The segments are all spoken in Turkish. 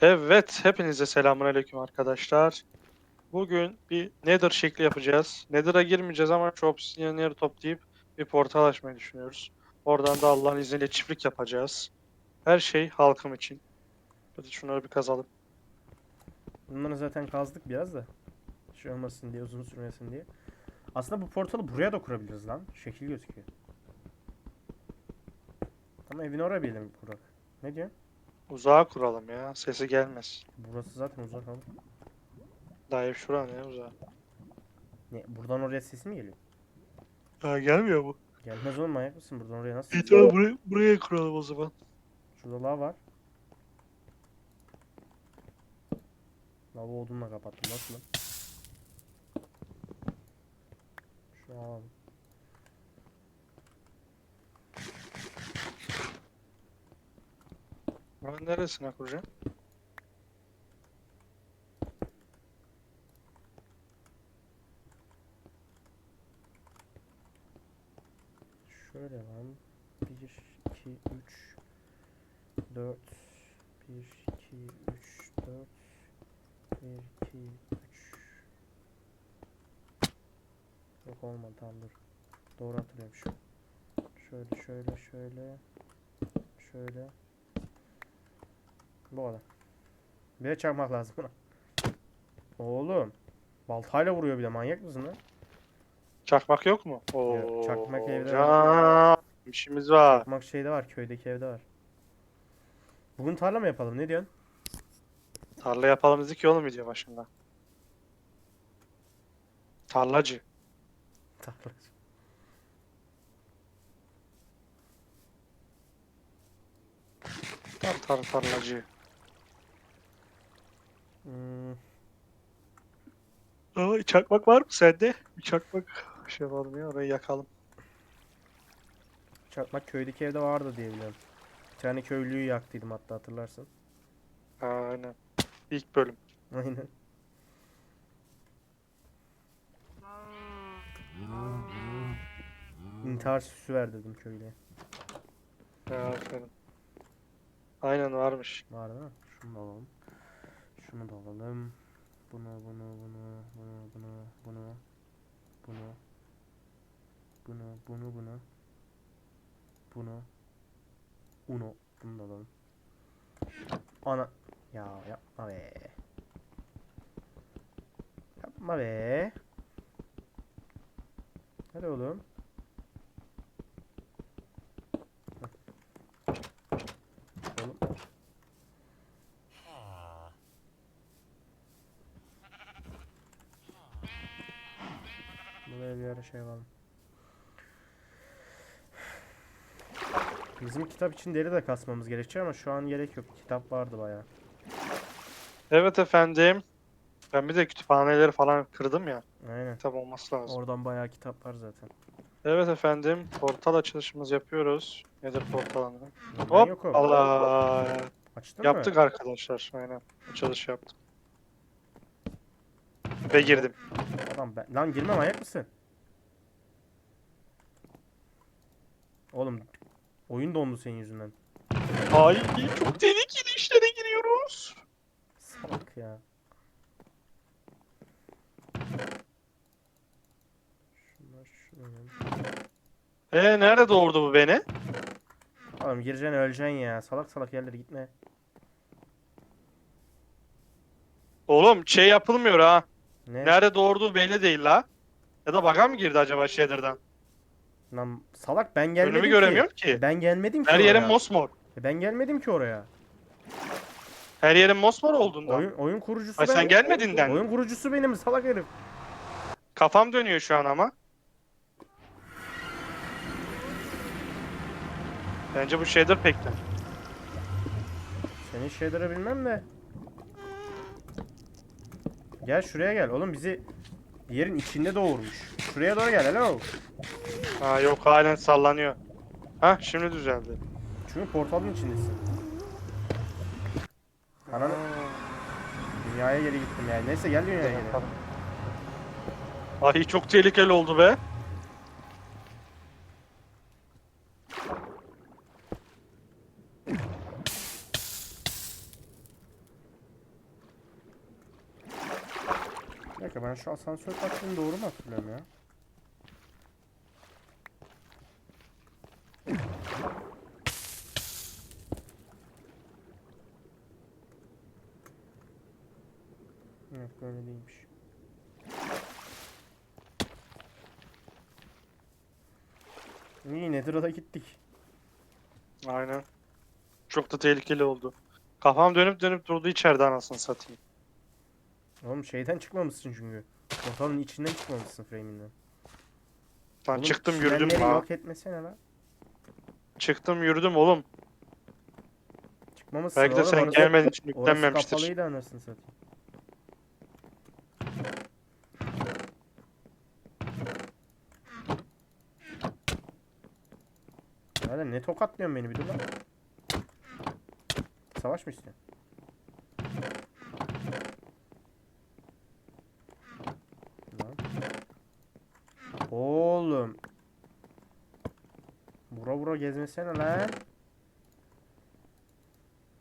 Evet, hepinize selamünaleyküm arkadaşlar. Bugün bir Nether şekli yapacağız. Nether'a girmeyeceğiz ama şu obsidianleri toplayıp bir portal açmayı düşünüyoruz. Oradan da Allah'ın izniyle çiftlik yapacağız. Her şey halkım için. Hadi şunları bir kazalım. Bunları zaten kazdık biraz da. Şey olmasın diye, uzun sürmesin diye. Aslında bu portalı buraya da kurabiliriz lan. Şekil gözüküyor. Ama evini oraya bir kurak. Ne diyorsun? Uzağa kuralım ya, sesi gelmez. Burası zaten uzak ama. Daha ev şura ne uzağa. Ne, buradan oraya ses mi geliyor? Ha, gelmiyor bu. Gelmez oğlum manyak mısın? Buradan oraya nasıl? İyi tamam buraya, buraya kuralım o zaman. Şurada lav var. Lavı odunla kapattım. Nasıl lan? Şunu alalım. Ben neresine kuracağım? Şöyle lan. 1, 2, 3, 4, 1, 2, 3, 4, 1, 2, 3. Yok olmadı tamam dur. Doğru hatırlıyorum şu. Şöyle şöyle şöyle. Şöyle. Bu kadar. Bir de çakmak lazım buna. Oğlum. Baltayla vuruyor bir de manyak mısın lan? Çakmak yok mu? Yok, Oo, çakmak evde can, işimiz var. Çakmak şeyde var, köydeki evde var. Bugün tarla mı yapalım? Ne diyorsun? Tarla yapalım dedik ki oğlum video başında. Tarlacı. Tarla. Tar tar tarlacı. Hmm, Aa, çakmak var mı sende? Bir çakmak şey var ya orayı yakalım. çakmak köydeki evde vardı diye biliyorum. Bir tane köylüyü yaktıydım hatta hatırlarsın. Ha, aynen. İlk bölüm. Aynen. İntihar süsü ver dedim köylüye. Aferin. Aynen varmış. Var değil mi? Şunu alalım. Şunu da alalım. Bunu, bunu, bunu, bunu, bunu, bunu, bunu, bunu, bunu, bunu, bunu, uno. Bunu da alalım. Ana. Ya yapma be. Yapma be. Hadi oğlum. Heh. Oğlum. Ara şey alalım. Bizim kitap için deri de kasmamız gerekecek ama şu an gerek yok. Kitap vardı bayağı. Evet efendim. Ben bir de kütüphaneleri falan kırdım ya. Aynen. Kitap olması lazım. Oradan bayağı kitap var zaten. Evet efendim. Portal açılışımızı yapıyoruz. Nedir portalını? Hop? Allah. Açtın Yaptık mı? arkadaşlar. Aynen. Açılış yaptım. Ve girdim. Adam ben... Lan girme manyak mısın? Oğlum oyun dondu senin yüzünden. Ay çok tehlikeli işlere giriyoruz. Salak ya. Şunlar şunu. E nerede doğurdu bu beni? Oğlum gireceksin öleceksin ya. Salak salak yerlere gitme. Oğlum şey yapılmıyor ha. Ne? Nerede doğurduğu belli değil la. Ya da baga mı girdi acaba Shader'dan? Lan salak ben gelmedim Önümü ki. göremiyorum ki. Ben gelmedim ki Her yerim oraya. mosmor. E Ben gelmedim ki oraya. Her yerim mosmor olduğundan. Oyun oyun kurucusu Ay sen gelmediğinden. Oyun kurucusu benim salak herif. Kafam dönüyor şu an ama. Bence bu shader pekten. Senin şeyleri bilmem de. Gel şuraya gel. Oğlum bizi yerin içinde doğurmuş. Şuraya doğru gel hello. Ha yok halen sallanıyor. Ha şimdi düzeldi. Çünkü portalın içindesin. Ananı... Dünyaya geri gittim yani. Neyse gel dünyaya geri. Ay çok tehlikeli oldu be. Bir dakika ben şu asansör taktığını doğru mu hatırlıyorum ya? Böyle değilmiş. İyi Nether'a gittik. Aynen. Çok da tehlikeli oldu. Kafam dönüp dönüp durdu içeride anasını satayım. Oğlum şeyden çıkmamışsın çünkü. Portalın içinden çıkmamışsın frame'inden. Oğlum, çıktım yürüdüm ha. yok etmesene lan. Çıktım yürüdüm oğlum. Çıkmamışsın Belki de oğlum, sen orası- gelmediğin için Orası yüklenmemiştir. kapalıydı anasını satayım. Hadi ne tokatlıyorsun beni bir dur lan. Savaş mı istiyorsun? Lan. Oğlum. Bura bura gezmesene lan.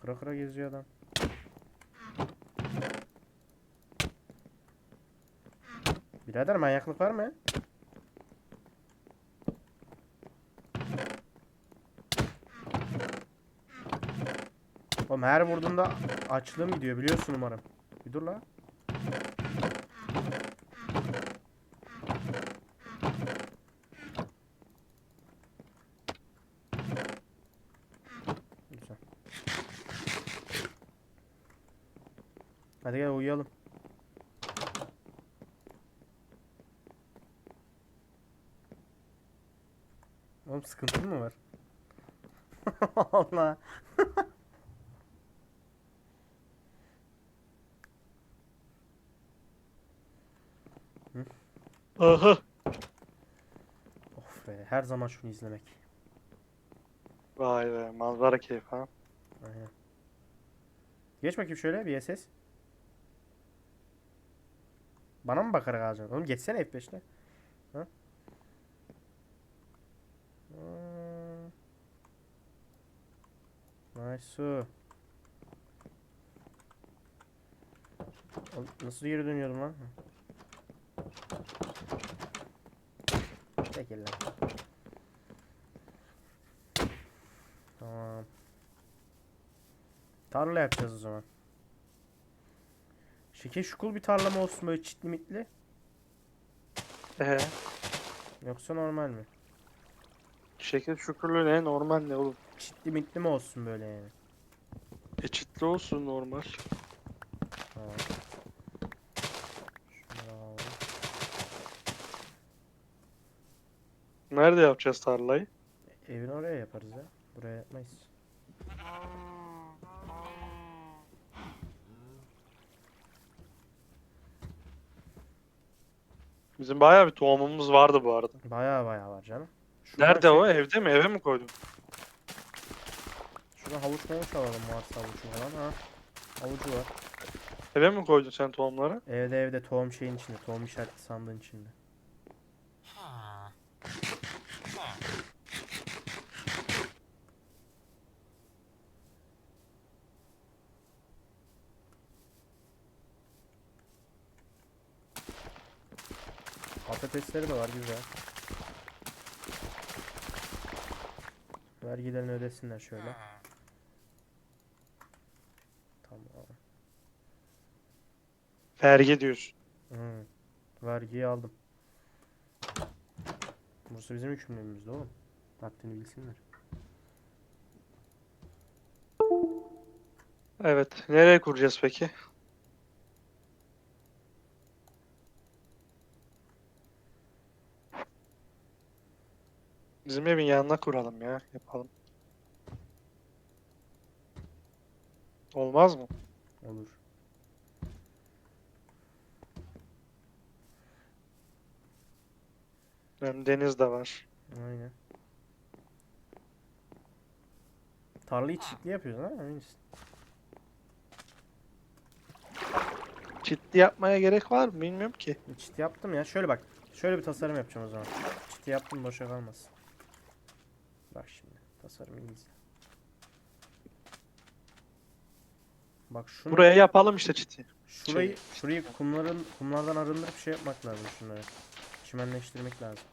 Kıra kıra geziyor adam. Birader manyaklık var mı? Oğlum her vurduğunda açlığım gidiyor biliyorsun umarım. Bir dur la. Hadi gel uyuyalım. Oğlum sıkıntın mı var? Allah. Aha. Of be her zaman şunu izlemek. Vay be manzara keyif ha. Aynen. Geç bakayım şöyle bir SS. Bana mı bakarak alacaksın? Oğlum geçsene F5'le. Ha? Hmm. Nice. Oğlum Nasıl geri dönüyordum lan? Lan. Tamam. Tarla yapacağız o zaman. Şekil şukul bir tarla mı olsun böyle çitli mitli? Ee, Yoksa normal mi? şekil şükürlü ne normal ne oğlum. Çitli mitli mi olsun böyle yani? Eçitli olsun normal. Tamam. Şunu alalım. Nerede yapacağız tarlayı? Evin oraya yaparız ya. Buraya yapmayız. Bizim bayağı bir tohumumuz vardı bu arada. Baya baya var canım. Şuradan Nerede şey- o? Evde mi? Eve mi koydun? Şuradan havuç mavuç alalım varsa havucu falan ha. Havucu var. Eve mi koydun sen tohumları? Evde evde tohum şeyin içinde. Tohum işaretli sandığın içinde. Patatesleri de var güzel. Vergilerini ödesinler şöyle. Tamam. Vergi diyorsun. Hı. Vergiyi aldım. Burası bizim hükümlülüğümüzde oğlum. Haddini bilsinler. Evet. Nereye kuracağız peki? Bizim evin yanına kuralım ya. Yapalım. Olmaz mı? Olur. Hem deniz de var. Aynen. Tarlayı çiftli yapıyoruz ha emin misin? Ciddi yapmaya gerek var mı? Bilmiyorum ki. Çit yaptım ya. Şöyle bak. Şöyle bir tasarım yapacağım o zaman. Çit yaptım boşa kalmasın. Bak şimdi. Tasarım iyi izle. Bak şunu Buraya yapalım işte çiti. Şurayı şurayı kumların kumlardan arındırıp şey yapmak lazım şunları. Çimenleştirmek lazım.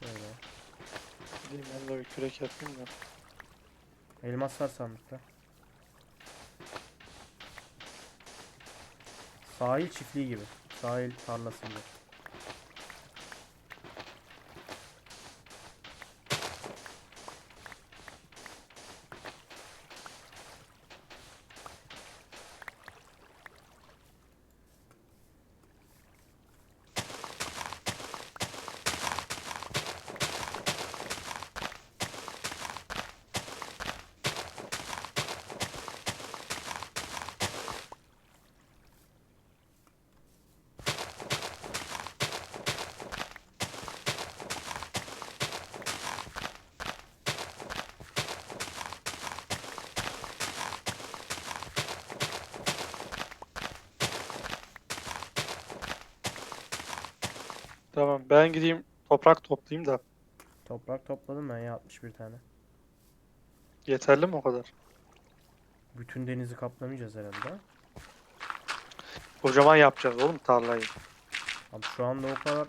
Şöyle. Gideyim ben de bir kürek yapayım da. Elmas var sandıkta. Sahil çiftliği gibi. Sahil tarlası gibi. Tamam ben gideyim toprak toplayayım da. Toprak topladım ben ya 61 tane. Yeterli mi o kadar? Bütün denizi kaplamayacağız herhalde. Kocaman yapacağız oğlum tarlayı. Abi şu anda o kadar...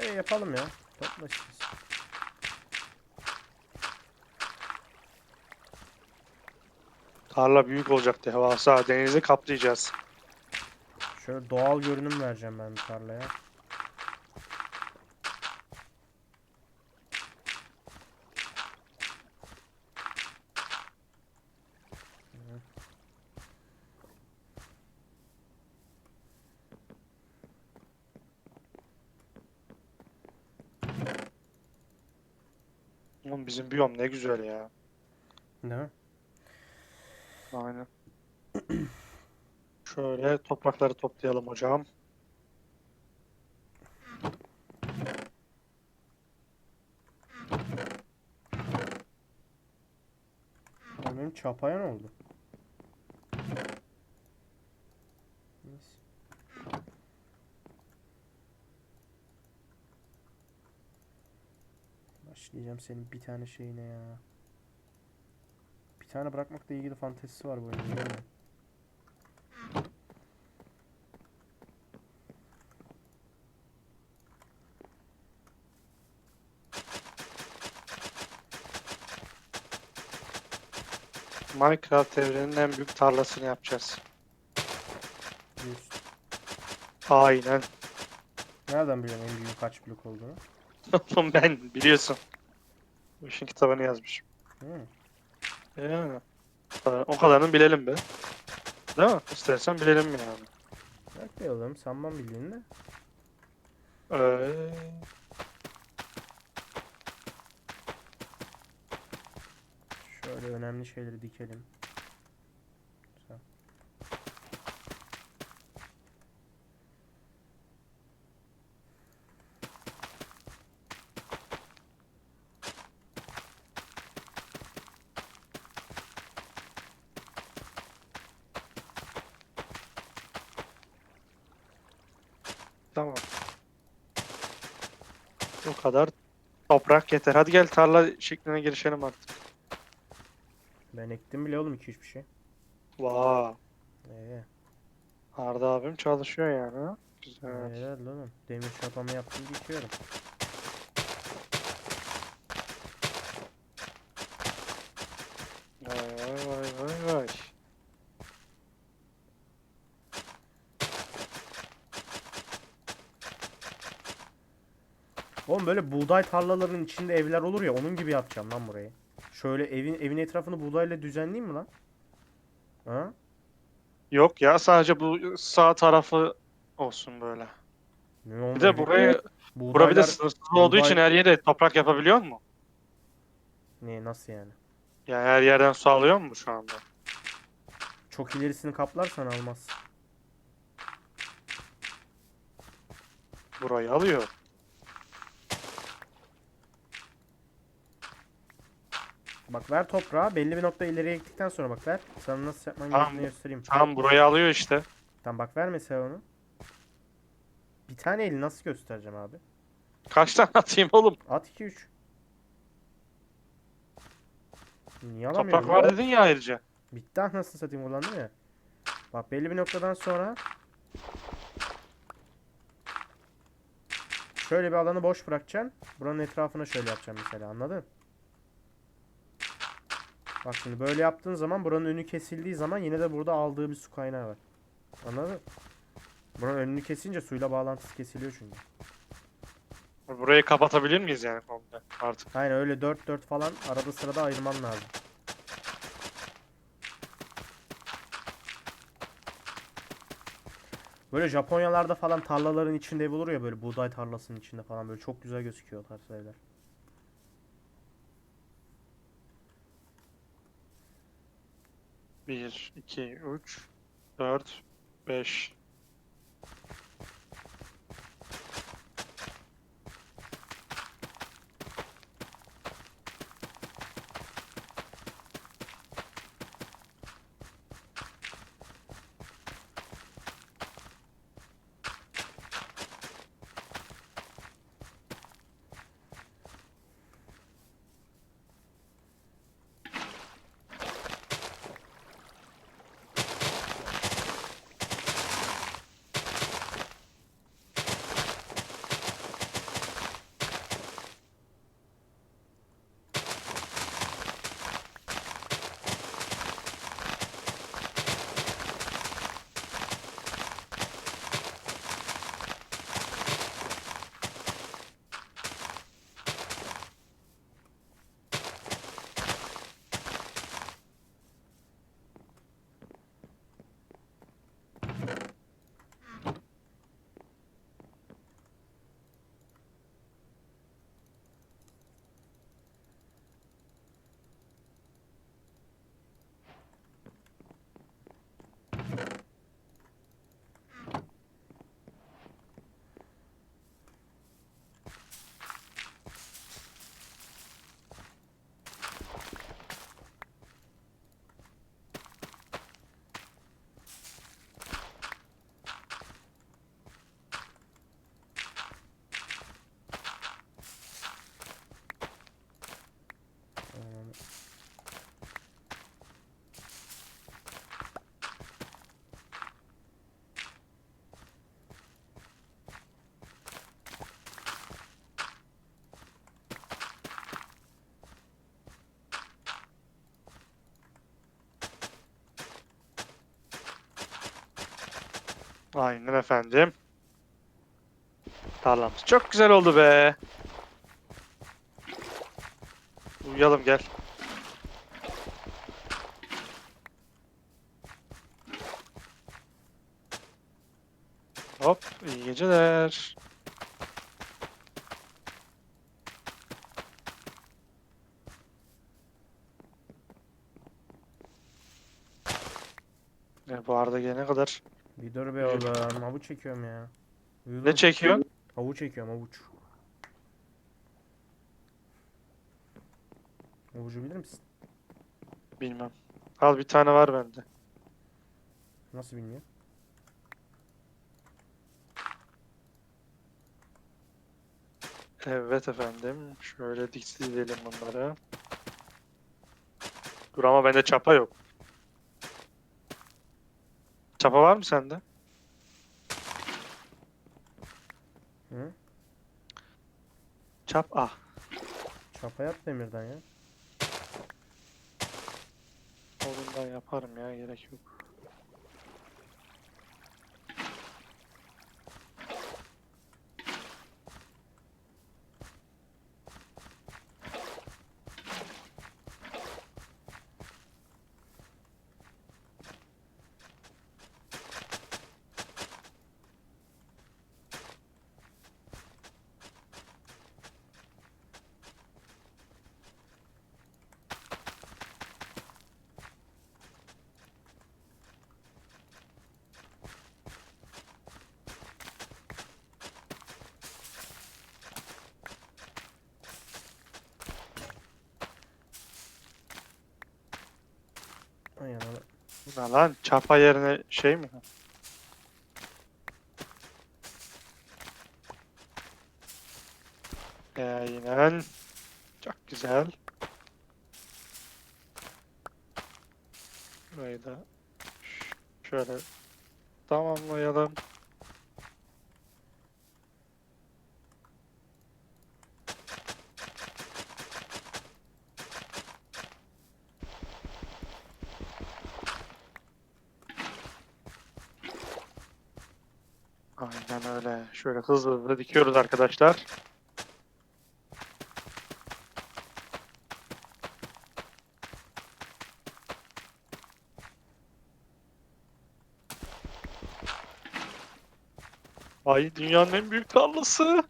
E yapalım ya. Topla işte. Tarla büyük olacak devasa. Denizi kaplayacağız. Şöyle doğal görünüm vereceğim ben tarlaya. Oğlum bizim biyom ne güzel ya. Değil mi? Aynen. Şöyle toprakları toplayalım hocam. Benim çapaya ne oldu? Neyse. Başlayacağım senin bir tane şeyine ya. Bir tane bırakmakla ilgili fantezisi var bu oyunun değil mi? Minecraft evreninin en büyük tarlasını yapacağız. Diyorsun. Aynen. Nereden biliyorsun en büyük kaç blok olduğunu? Oğlum ben biliyorsun. Bu işin kitabını yazmışım. Hı. Yani. O kadarını bilelim be. Değil mi? İstersen bilelim yani. Yok be oğlum sanmam bildiğini de. Ee, Şöyle önemli şeyleri dikelim. Güzel. tamam. O kadar toprak yeter. Hadi gel tarla şekline girişelim artık. Ben ektim bile oğlum 2-3 bir şey. Vaa. Ee, Arda abim çalışıyor yani. Güzel. helal oğlum. Demir çapamı yaptım dikiyorum. Vay vay vay vay vay. Oğlum böyle buğday tarlalarının içinde evler olur ya onun gibi yapacağım lan burayı. Şöyle evin evin etrafını buğdayla düzenleyeyim mi lan? Ha? Yok ya sadece bu sağ tarafı olsun böyle. Ne Bir de buraya bura bir de buğdaylar- sınırsız olduğu için buğday- her yere toprak yapabiliyor mu? Ne nasıl yani? Ya her yerden su alıyor mu şu anda? Çok ilerisini kaplarsan almaz. Burayı alıyor. Bak ver toprağı belli bir nokta ileriye gittikten sonra bak ver. Sana nasıl yapman Tamam, gerektiğini göstereyim. Tamam burayı alıyor işte. Tamam bak ver mesela onu. Bir tane eli nasıl göstereceğim abi? Kaç tane atayım oğlum? At 2 3. Niye Toprak alamıyorum? var dedin ya ayrıca. Bitti anasını satayım kullandım ya. Bak belli bir noktadan sonra şöyle bir alanı boş bırakacaksın. Buranın etrafına şöyle yapacaksın mesela anladın? Bak şimdi böyle yaptığın zaman buranın önü kesildiği zaman yine de burada aldığı bir su kaynağı var. Anladın? Buranın önünü kesince suyla bağlantısı kesiliyor çünkü. Burayı kapatabilir miyiz yani komple artık? Aynen öyle 4-4 falan arada sırada ayırman lazım. Böyle Japonyalarda falan tarlaların içinde ev olur ya böyle buğday tarlasının içinde falan böyle çok güzel gözüküyor o tarz evler. 1, 2, 3, 4, 5, Aynen efendim. Tarlamız çok güzel oldu be. Uyuyalım gel. Hop, iyi geceler. Ya bu arada gelene kadar Bir dur be oğlum. Havuç çekiyorum ya. Ne çekiyorsun? Havuç çekiyorum havuç. Havucu bilir misin? Bilmem. Al bir tane var bende. Nasıl bilmiyor? Evet efendim. Şöyle dizelim bunları. Dur ama bende çapa yok. Çapa var mı sende? Hı? Çap ah. Çapa yap demirden ya. Ondan yaparım ya gerek yok. Ne lan? Çapa yerine şey mi? Aynen. Çok güzel. Burayı da Şöyle tamamlayalım. Aynen öyle. Şöyle hızlı hızlı dikiyoruz arkadaşlar. Ay dünyanın en büyük tarlası.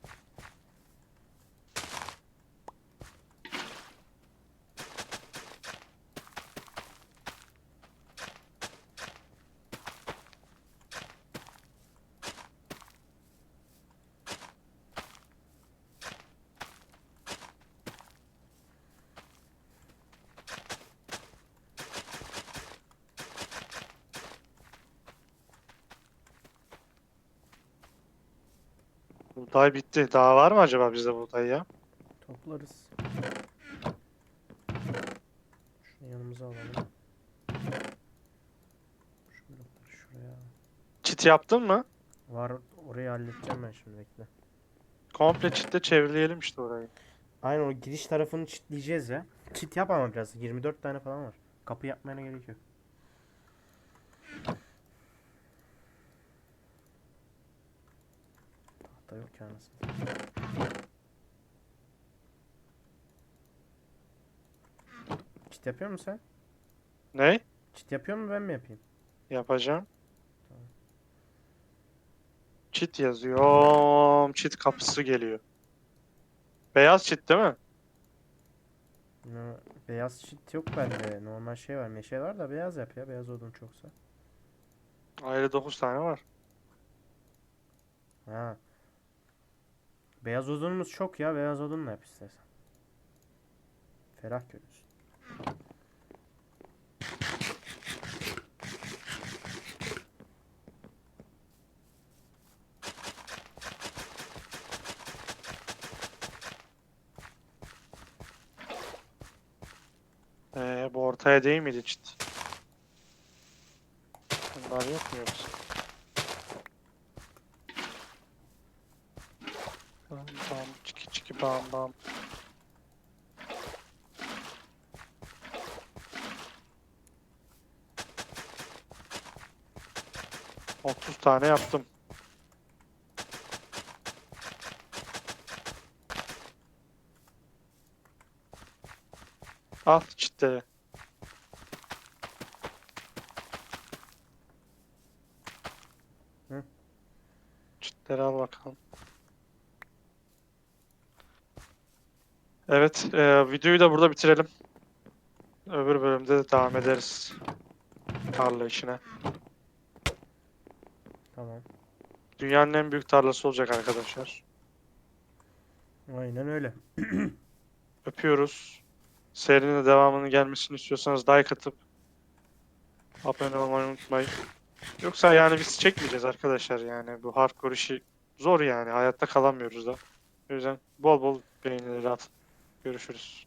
Buğday bitti. Daha var mı acaba bizde buğday ya? Toplarız. Şunu yanımıza alalım. Şu blokları şuraya. Çit yaptın mı? Var orayı halledeceğim ben şimdi bekle. Komple çitle çevreleyelim işte orayı. Aynen o giriş tarafını çitleyeceğiz ya. Çit yap ama biraz. 24 tane falan var. Kapı yapmana gerek yok. Tahta yok anasını. Çit yapıyor musun sen? Ne? Çit yapıyor mu ben mi yapayım? Yapacağım. Çit yazıyorum. Çit kapısı geliyor. Beyaz çit değil mi? No, beyaz çit yok bende. Normal şey var. Meşe var da beyaz yap ya. Beyaz odun çoksa. Ayrı 9 tane var. Ha. Beyaz odunumuz çok ya. Beyaz odunla yap istersen. Ferah görünsün. Ee, bu ortaya değil miydi çit? Bunlar yok mu yoksa? Tane yaptım. Al çitleri. Hı. Çitleri al bakalım. Evet, e, videoyu da burada bitirelim. Öbür bölümde de devam ederiz. Tarla işine. Tamam. Dünyanın en büyük tarlası olacak arkadaşlar. Aynen öyle. Öpüyoruz. Serinin de devamının gelmesini istiyorsanız like atıp abone olmayı unutmayın. Yoksa yani biz çekmeyeceğiz arkadaşlar yani bu hardcore işi zor yani hayatta kalamıyoruz da. O yüzden bol bol beğenileri atın. Görüşürüz.